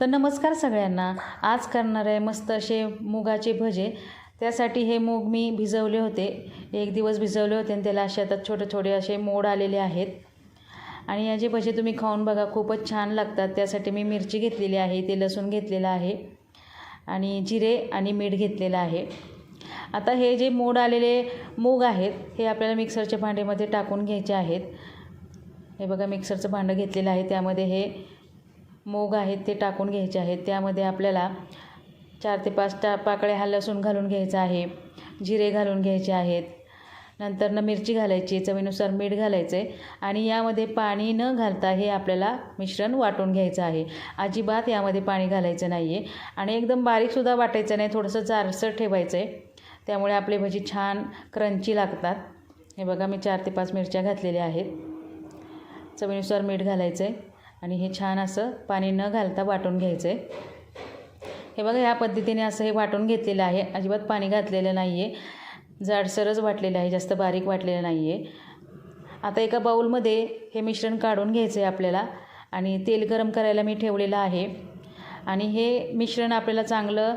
तर नमस्कार सगळ्यांना. आज करणार आहे मस्त असे मुगाचे भजे. त्यासाठी हे मूग मी भिजवले होते. एक दिवस भिजवले होते आणि त्याला असे आता छोटे छोटे असे मोड आलेले आहेत. आणि याचे भजे तुम्ही खाऊन बघा खूपच छान लागतात. त्यासाठी मी मिरची घेतलेली आहे ते लसूण घेतलेलं आहे आणि जिरे आणि मीठ घेतलेलं आहे. आता हे जे मोड आलेले मूग आहेत हे आपल्याला मिक्सरच्या भांड्यामध्ये टाकून घ्यायचे आहेत. हे बघा मिक्सरचं भांडं घेतलेलं आहे. त्यामध्ये हे मूग आहेत ते टाकून घ्यायचे आहेत. त्यामध्ये आपल्याला चार ते पाच टा पाकळ्या हा लसूण घालून घ्यायचा आहे. जिरे घालून घ्यायचे आहेत. नंतर न मिरची घालायची चवीनुसार मीठ घालायचं आहे आणि यामध्ये पाणी न घालता हे आपल्याला मिश्रण वाटून घ्यायचं आहे. अजिबात यामध्ये पाणी घालायचं नाही आहे आणि एकदम बारीकसुद्धा वाटायचं नाही थोडंसं जारसर ठेवायचं आहे त्यामुळे आपले भजी छान क्रंची लागतात. हे बघा मी चार ते पाच मिरच्या घातलेल्या आहेत. चवीनुसार मीठ घालायचं आहे आणि हे छान असं पाणी न घालता वाटून घ्यायचं आहे हे बघा ह्या पद्धतीने असं हे वाटून घेतलेलं आहे. अजिबात पाणी घातलेलं नाही आहे जाडसरच वाटलेलं आहे जास्त बारीक वाटलेलं नाही आहे आता एका बाऊलमध्ये हे मिश्रण काढून घ्यायचं आहे आपल्याला आणि तेल गरम करायला मी ठेवलेलं आहे. आणि हे मिश्रण आपल्याला चांगलं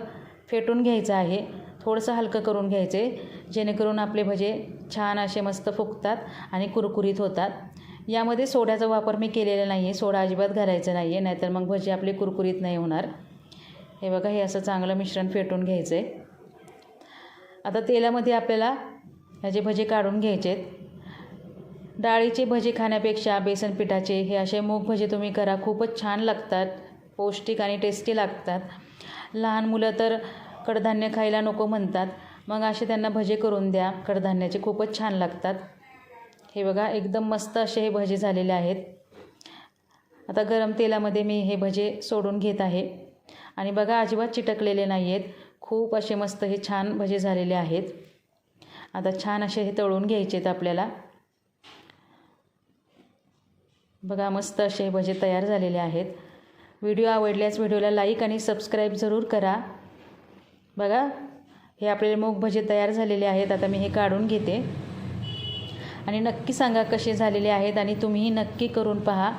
फेटून घ्यायचं आहे. थोडंसं हलकं करून घ्यायचं आहे जेणेकरून आपले भजे छान असे मस्त फुगतात आणि कुरकुरीत होतात. यामध्ये सोड्याचा वापर मी केलेला नाही आहे सोडा अजिबात घालायचा नाही आहे नाहीतर मग भजी आपली कुरकुरीत नाही होणार. हे बघा हे असं चांगलं मिश्रण फेटून घ्यायचं आहे आता तेलामध्ये आपल्याला ह्याचे भजे काढून घ्यायचे आहेत डाळीचे भजे खाण्यापेक्षा बेसन पिठाचे हे असे मूग भजे तुम्ही करा खूपच छान लागतात पौष्टिक आणि टेस्टी लागतात. लहान मुलं तर कडधान्य खायला नको म्हणतात मग असे त्यांना भजे करून द्या कडधान्याचे खूपच छान लागतात. हे बघा एकदम मस्त असे हे भजे झालेले आहेत. आता गरम तेलामध्ये मी हे भजे सोडून घेत आहे. आणि बघा अजिबात चिटकलेले नाही आहेत खूप असे मस्त हे छान भजे झालेले आहेत. आता छान असे हे तळून घ्यायचे आहेत आपल्याला. बघा मस्त असे हे भजे तयार झालेले आहेत. व्हिडिओ आवडल्यास व्हिडिओला लाईक आणि सबस्क्राईब जरूर करा. बघा हे आपले मूग भजे तयार झालेले आहेत. आता मी हे काढून घेते. आणि नक्की सांगा कसे झालेले आहेत आणि तुम्हीही नक्की करून पहा.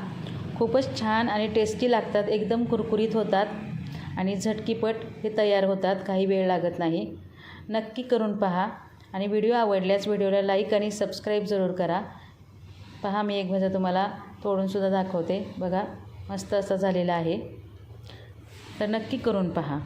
खूपच छान आणि टेस्टी लागतात एकदम कुरकुरीत होतात आणि झटकीपट हे तयार होतात काही वेळ लागत नाही. नक्की करून पहा आणि व्हिडिओ आवडल्यास व्हिडिओला लाईक आणि सबस्क्राईब जरूर करा. पहा मी एक भजा तुम्हाला तोडूनसुद्धा दाखवते. बघा मस्त असं झालेलं आहे. तर नक्की करून पहा.